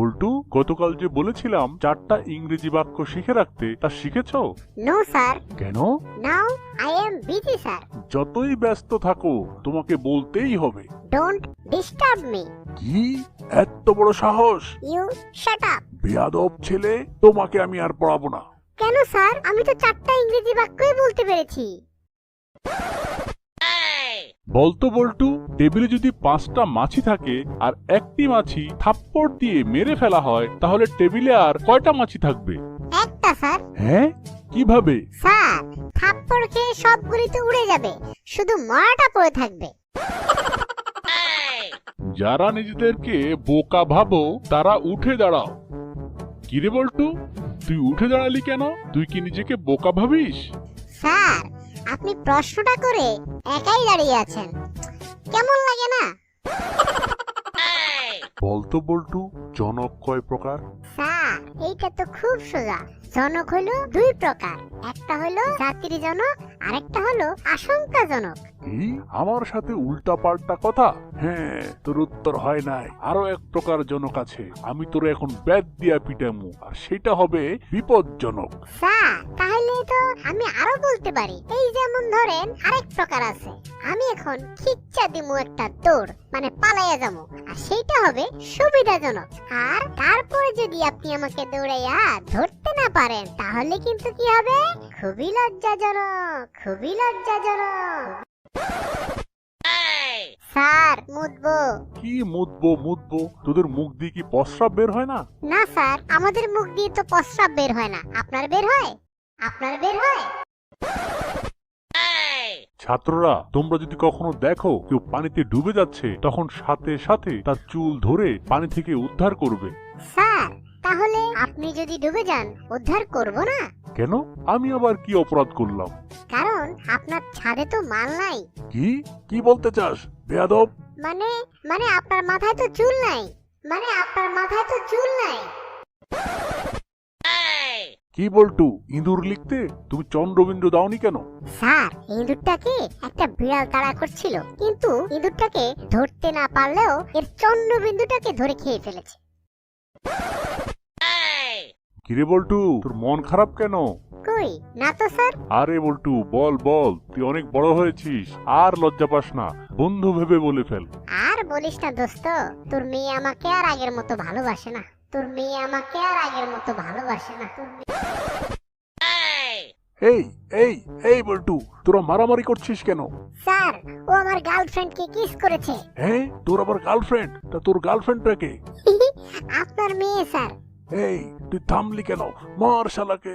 বল্টু গতকাল যে বলেছিলাম চারটা ইংরেজি বাক্য শিখে রাখতে তা শিখেছ? নো স্যার কেন? Now I am busy sir যতই ব্যস্ত থাকো তোমাকে বলতেই হবে। ডোন্ট ডিস্টার্ব মি কি? এত বড় সাহস? ইউ শাট আপ বেয়াদব ছেলে তোমাকে আমি আর পড়াবো না। কেন স্যার আমি তো চারটা ইংরেজি বাক্যই বলতে পেরেছি। বলতো বল্টু। টেবিলে যদি পাঁচটা মাছি থাকে আর একটি মাছি থাপ্পড় দিয়ে মেরে ফেলা হয় তাহলে টেবিলে আর কয়টা মাছি থাকবে? একটা স্যার। হ্যাঁ? কীভাবে? স্যার থাপ্পড় খেয়ে সবগুলি তো উড়ে যাবে। শুধু মরাটা পড়ে থাকবে। যারা নিজেদেরকে বোকা ভাবো তারা উঠে দাঁড়াও। কিরে বল্টু তুই উঠে দাঁড়ালি কেন? তুই কি নিজেকে বোকা ভাবিস? স্যার আপনি প্রশ্নটা করে একাই দাঁড়িয়ে আছেন। কেমন লাগে না? বলতো বল্টু জনক কয় প্রকার? স্যার এইটা তো খুব সোজা। জনক হলো দুই প্রকার। একটা হলো জাতির জনক আরেকটা হলো আশঙ্কাজনক কি আমার সাথে উল্টা পাল্টা কথা? হ্যাঁ তোর উত্তর হয় নাই। আরও এক প্রকার জনক আছে। আমি তোর এখন ব্যাদ দিয়া পিটামু আর সেটা হবে বিপদজনক স্যার তাহলে তো আমি আরও বলতে পারি। এই যেমন ধরেন আরেক প্রকার আছে। আমি এখন খিচ্চা দিমু একটা দৌড় মানে পালাইয়া যাব আর সেইটা হবে সুবিধাজনক। আর তারপরে যদি আপনি আমাকে দৌড়াইয়া ধরতে না পারেন তাহলে কিন্তু কি হবে? খুবই লজ্জাজনক খুবই লজ্জাজনক। স্যার মুদবো কি মুদবো মুদবো তোদের মুখ দিয়ে কি প্রস্রাব বের হয় না? না স্যার আমাদের মুখ দিয়ে তো প্রস্রাব বের হয় না। আপনার বের হয়? আপনার বের হয়? ছাত্ররা তোমরা যদি কখনো দেখো কেউ পানিতে ডুবে যাচ্ছে তখন সাথে সাথে তার চুল ধরে পানি থেকে উদ্ধার করবে। স্যার তাহলে আপনি যদি ডুবে যান উদ্ধার করব না? কেন? আমি আবার কি অপরাধ করলাম? কারণ আপনার ছাদে তো মাল নাই। কি? কি বলতে চাস? বেয়াদব! মানে মানে আপনার মাথায় তো চুল নাই। মানে আপনার মাথায় তো চুল নাই। কি বলটু ইঁদুর লিখতে? তুমি চন্দ্রবিন্দু দাওনি কেন? স্যার ইঁদুরটাকে একটা বিড়াল তাড়া করছিল কিন্তু ইঁদুরটাকে ধরতে না পারলেও এর চন্দ্রবিন্দুটাকে ধরে খেয়ে ফেলেছে। কিরে বল্টু তোর মন খারাপ কেন? কই? না তো স্যার। আরে বল্টু বল বল তুই অনেক বড় হয়েছিস আর লজ্জা পাস না বন্ধু ভেবে বলে ফেল। আর বলিস না দোস্ত তোর মেয়ে আমাকে আর আগের মতো ভালোবাসে না। তোর মেয়ে আমাকে আর আগের মতো ভালোবাসে না। তোর এই এই এই বল্টু তোরা মারামারি করছিস কেন? স্যার ও আমার গার্লফ্রেন্ডকে কিস করেছে। হ্যাঁ তোর আবার গার্লফ্রেন্ড? তা তোর গার্লফ্রেন্ডটাকে আপনার মেয়ে স্যার। এই তুই থামলি কেন? মার শালাকে।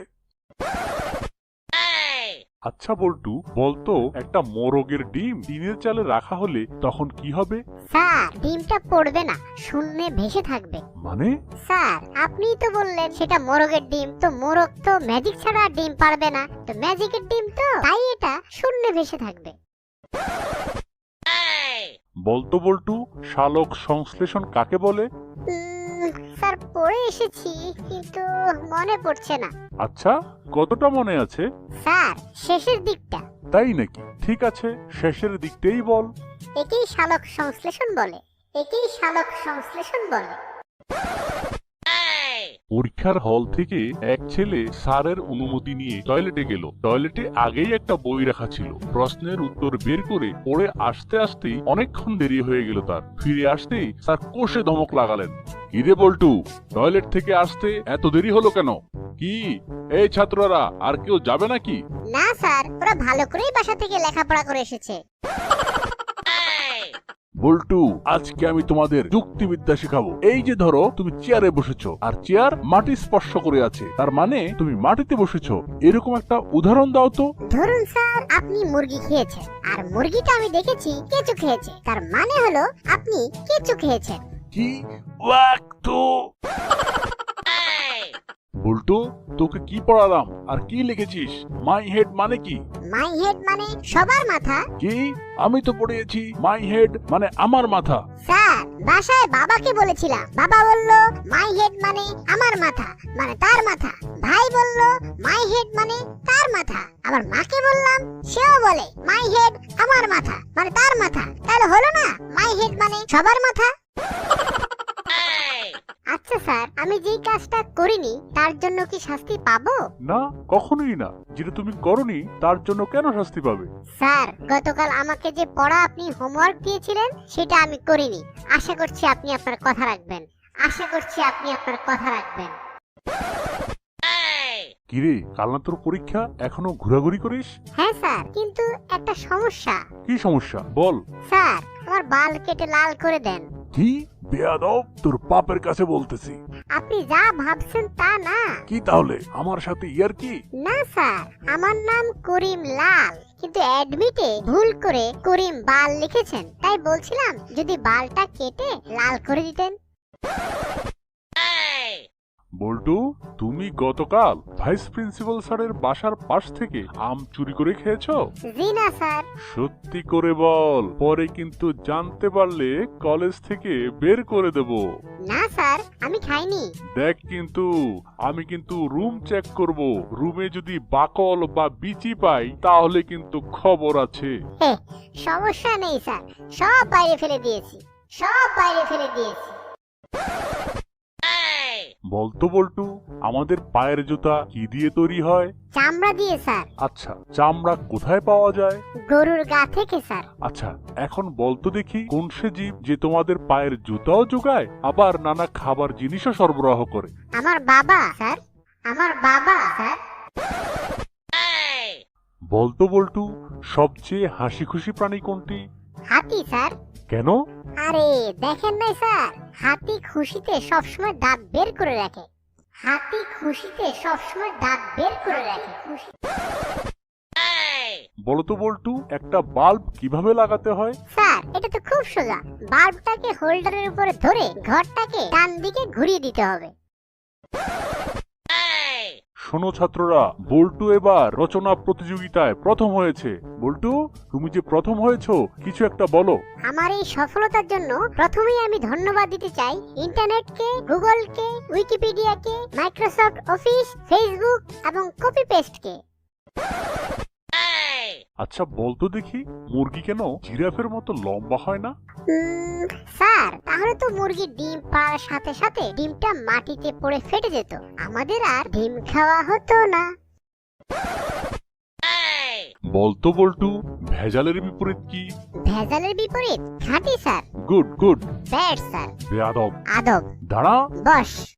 আচ্ছা বল্টু বলতো একটা মোরগের ডিম টিনের চালে রাখা হলে তখন কি হবে? স্যার ডিমটা পড়বে না শূন্যে ভেসে থাকবে। মানে? স্যার আপনিই তো বললেন সেটা মোরগের ডিম তো মোরগ তো ম্যাজিক ছাড়া আর ডিম পারবে না তো ম্যাজিকের ডিম তো তাই এটা শূন্যে ভেসে থাকবে। বলতো বল্টু শালক সংশ্লেষণ কাকে বলে? স্যার পড়ে এসেছি কিন্তু মনে পড়ছে না। আচ্ছা কতটা মনে আছে? স্যার শেষের দিকটা। তাই নাকি? ঠিক আছে শেষের দিকটাই বল। একেই শালক সংশ্লেষণ বলে একেই শালক সংশ্লেষণ বলে। পরীক্ষার হল থেকে এক ছেলে স্যারের অনুমতি নিয়ে টয়লেটে গেল। টয়লেটে আগেই একটা বই রাখা ছিল। প্রশ্নের উত্তর বের করে পড়ে আসতে আসতেই অনেকক্ষণ দেরি হয়ে গেল তার। ফিরে আসতেই স্যার কোষে ধমক লাগালেন। কিরে বল্টু, টয়লেট থেকে আসতে এত দেরি হলো কেন? কি? এই ছাত্ররা, আর কেউ যাবে নাকি? না স্যার, ওরা ভালো করেই বাসা থেকে লেখাপড়া করে এসেছে। বল্টু আজকে আমি তোমাদের যুক্তিবিদ্যা শেখাবো। এই যে ধরো তুমি চেয়ারে বসেছো আর চেয়ার মাটি স্পর্শ করে আছে। তার মানে তুমি মাটিতে বসেছো। এরকম একটা উদাহরণ দাও তো। ধরুন স্যার আপনি মুরগি খেয়েছেন আর মুরগিটা আমি দেখেছি কেঁচু খেয়েছে। তার মানে হলো আপনি কেঁচু খেয়েছেন। কি? ওয়াক তো বল্টু তোকে কি পড়ালাম? আর কি লিখেছিস? মাই হেড মানে কি? মাই হেড মানে সবার মাথা। কি? আমি তো পড়িয়েছি মাই হেড মানে আমার মাথা। স্যার বাসায় বাবাকে বলেছিলাম। বাবা বলল মাই হেড মানে আমার মাথা মানে তার মাথা। ভাই বলল মাই হেড মানে তার মাথা। আবার মাকে বললাম সেও বলে মাই হেড আমার মাথা মানে তার মাথা। তাহলে হলো না মাই হেড মানে সবার মাথা? আচ্ছা স্যার আমি যেই কাজটা করিনি তার জন্য কি শাস্তি পাবো? না কখনোই না। যেটা তুমি করনি তার জন্য কেন শাস্তি পাবে? স্যার গতকাল আমাকে যে পড়া আপনি হোমওয়ার্ক দিয়েছিলেন সেটা আমি করিনি। আশা করছি আপনি আপনার কথা রাখবেন। আশা করছি আপনি আপনার কথা রাখবেন। কিরে কাল না তোর পরীক্ষা? এখনও ঘোরাঘুরি করিস? হ্যাঁ স্যার কিন্তু একটা সমস্যা। কি সমস্যা? বল। স্যার আমার বাল কেটে লাল করে দেন। কি বেয়াদব? তোর পাপের কাছে বলতেছি। আপনি যা ভাবছেন তা না। কি তাহলে? আমার সাথে ইয়ার কি? না স্যার। আমার নাম করিম লাল। কিন্তু অ্যাডমিটে ভুল করে করিম বাল লিখেছেন। তাই বলছিলাম যদি বালটা কেটে লাল করে দিতেন। বল্টু তুমি গতকাল ভাইস প্রিন্সিপাল স্যারের বাসার পাশ থেকে আম চুরি করে খেয়েছো? জি না স্যার। সত্যি করে বল পরে কিন্তু জানতে পারলে কলেজ থেকে বের করে দেব। না স্যার আমি খাইনি। দেখ কিন্তু আমি কিন্তু রুম চেক করব। রুমে যদি বাকল বা বিচি পাই তাহলে কিন্তু খবর আছে। সমস্যা নেই স্যার। সব বাইরে ফেলে দিয়েছি। সব বাইরে ফেলে দিয়েছি। বলতো বল্টু আমাদের পায়ের জুতা কি দিয়ে তৈরি হয়? চামড়া দিয়ে স্যার। আচ্ছা চামড়া কোথায় পাওয়া যায়? গরুর গা থেকে স্যার। আচ্ছা এখন বলতো দেখি কোন সে জীব যে তোমাদের পায়ের জুতাও যোগায় আবার নানা খাবার জিনিসও সরবরাহ করে? আমার বাবা স্যার। আমার বাবা স্যার। বলতো বল্টু সবচেয়ে হাসি খুশি প্রাণী কোনটি? হাতি স্যার। কেন? আরে দেখেন নাই স্যার হাতি খুশিতে সবসময় দাঁত বের করে রাখে। হাতি খুশিতে সবসময় দাঁত বের করে রাখে খুশি বলতো বল্টু একটা বাল্ব কীভাবে লাগাতে হয়? স্যার এটা তো খুব সোজা। বাল্বটাকে হোল্ডারের উপরে ধরে ঘরটাকে ডান দিকে ঘুরিয়ে দিতে হবে। শোনো ছাত্ররা, বল্টু এবার রচনা প্রতিযোগিতায় প্রথম হয়েছে। বল্টু, তুমি যে প্রথম হয়েছো, কিছু একটা বলো। আমার এই সফলতার জন্য প্রথমেই আমি ধন্যবাদ দিতে চাই ইন্টারনেটকে, গুগলকে, উইকিপিডিয়াকে, মাইক্রোসফট অফিস, ফেসবুক এবং কপি পেস্টকে। আচ্ছা বলতো দেখি মুরগি কেন জিরাফের মতো লম্বা হয় না? স্যার তাহলে তো মুরগির ডিম পাড়ার সাথে সাথে ডিমটা মাটিতে পড়ে ফেটে যেত। আমাদের আর ডিম খাওয়া হতো না। বলতো বল্টু ভেজালের বিপরীত কি? ভেজালের বিপরীত? খাঁটি sir. Good good. Bad sir. বেয়াদব। আদব। দাঁড়া। বস।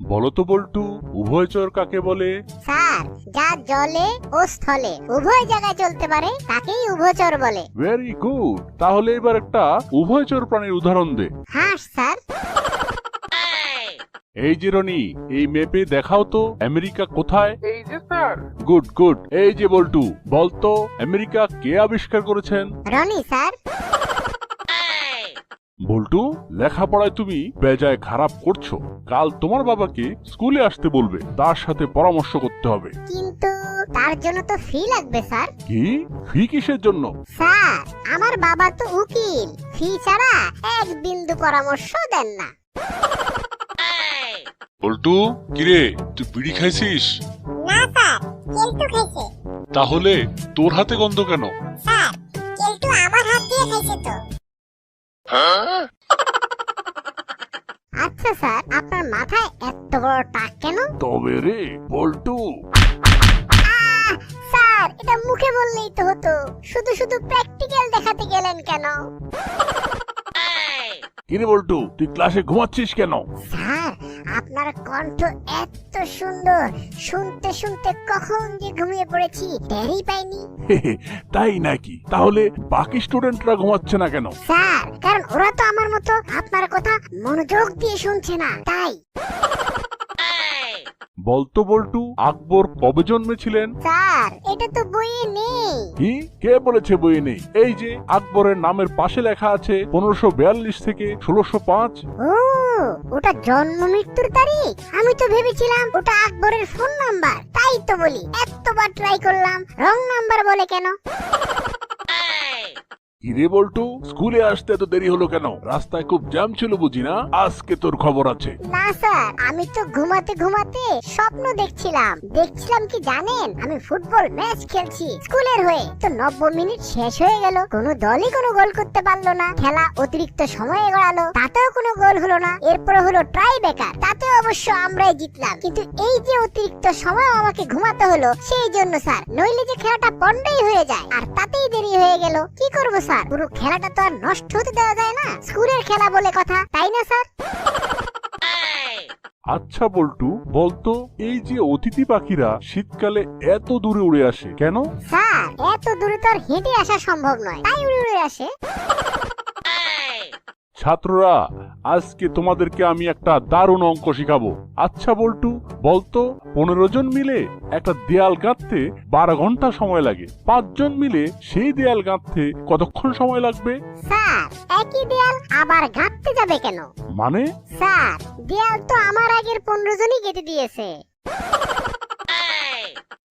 বলতো বল্টু উভয়চর কাকে বলে? স্যার যা জলে ও স্থলে উভয় জায়গায় চলতে পারে তাকেই উভচর বলে। ভেরি গুড তাহলে এবার একটা উভয়চর প্রাণীর উদাহরণ দে। হাঁস স্যার। এই যে রনি এই ম্যাপে দেখাও তো আমেরিকা কোথায়? এই যে স্যার। গুড গুড এই যে বল্টু বলতো আমেরিকা কে আবিষ্কার করেছেন? রনি স্যার। বল্টু লেখাপড়ায় তুমি বেজায় খারাপ করছ। কাল তোমার বাবাকে স্কুলে আসতে বলবে তার সাথে পরামর্শ করতে হবে। কিন্তু তার জন্য তো ফি লাগবে স্যার। কি? ফি কিসের জন্য? স্যার আমার বাবা তো উকিল। ফি ছাড়া এক বিন্দু পরামর্শ দেন না। বল্টু কিরে তুই বিড়ি খাইছিস? না স্যার কেলটু খাইছে। তাহলে তোর হাতে গন্ধ কেন? স্যার কেলটু আমার হাত দিয়ে খাইছে তো। আচ্ছা স্যার আপনার মাথায় এত বড় টাক কেন? তবে রে বল্টু। স্যার এটা মুখে বললেই তো হতো। শুধু শুধু প্র্যাকটিক্যাল দেখাতে গেলেন কেন? কিরে বল্টু তুই ক্লাসে ঘুমাচ্ছিস কেন? স্যার আপনার কণ্ঠ এত সুন্দর। শুনতে শুনতে কখন যে ঘুমিয়ে পড়েছি টেরই পাইনি। তাই নাকি? তাহলে বাকি স্টুডেন্টরা ঘুমাচ্ছে না কেন? স্যার কারণ ওরা তো আমার মতো আপনার কথা মনোযোগ দিয়ে শুনছে না তাই। বলতো বল্টু আকবর কবে জন্মেছিলেন? স্যার এটা তো বইয়ে নেই। কি? কে বলেছে বই নেই? এই যে আকবরের নামের পাশে লেখা আছে পনেরোশো বিয়াল্লিশ থেকে ষোলোশো পাঁচ। ও ওটা জন্ম মৃত্যুর তারিখ? আমি তো ভেবেছিলাম ওটা আকবরের ফোন নাম্বার। তাই তো বলি এতবার ট্রাই করলাম রং নাম্বার বলে কেন? বল্টু, স্কুলে আসতে এত দেরি হলো কেন? রাস্তায় খুব জ্যাম ছিল বুঝি না? আজকে তোর খবর আছে। না, স্যার, আমি তো ঘুমাতে ঘুমাতে স্বপ্ন দেখছিলাম। দেখছিলাম কি জানেন? আমি ফুটবল ম্যাচ খেলছি স্কুলের হয়ে। তো নব্বই মিনিট শেষ হয়ে গেল। কোনো দলই কোনো গোল করতে পারল না। খেলা অতিরিক্ত সময়ে গড়ালো। তাতেও কোনো গোল হলো না। এরপরে হলো ট্রাই বেকার তাতেও অবশ্য আমরাই জিতলাম। কিন্তু এই যে অতিরিক্ত সময় আমাকে ঘুমাতে হলো, সেই জন্য, স্যার, নইলে যে খেলাটা পন্ডাই হয়ে যায়। আর তাতেই দেরি হয়ে গেল। কি করব, স্যার? পুরো খেলাটা তো আর নষ্ট হতে দেওয়া যায় না। স্কুলের খেলা বলে কথা তাই না স্যার? আচ্ছা বল্টু বলতো এই যে অতিথি পাখিরা শীতকালে এত দূরে উড়ে আসে কেন? স্যার এত দূরে তো আর হেঁটে আসা সম্ভব নয় তাই উড়ে উড়ে আসে। ছাত্ররা আজকে তোমাদেরকে আমি একটা দারুণ অঙ্ক শিখাবো। আচ্ছা বল্টু বলতো পনেরো জন মিলে একটা দেয়াল গাঁথতে বারো ঘণ্টা সময় লাগে। পাঁচজন মিলে সেই দেয়াল গাঁথতে কতক্ষণ সময় লাগবে? স্যার একই দেয়াল আবার গাঁথতে যাবে কেন? মানে? স্যার দেয়াল তো আমার আগের পনেরো জনই কেটে দিয়েছে।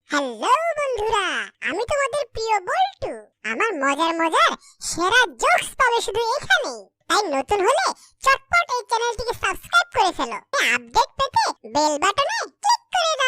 হ্যালো বন্ধুরা আমি তোমাদের প্রিয় বল্টু। আমার মজার মজার সেরা জোকস পাবে শুধু এখানে তাই নতুন হলে চটপট এই চ্যানেলটিকে সাবস্ক্রাইব করে ফেলো। আপডেট পেতে বেল বাটনে ক্লিক করে দাও।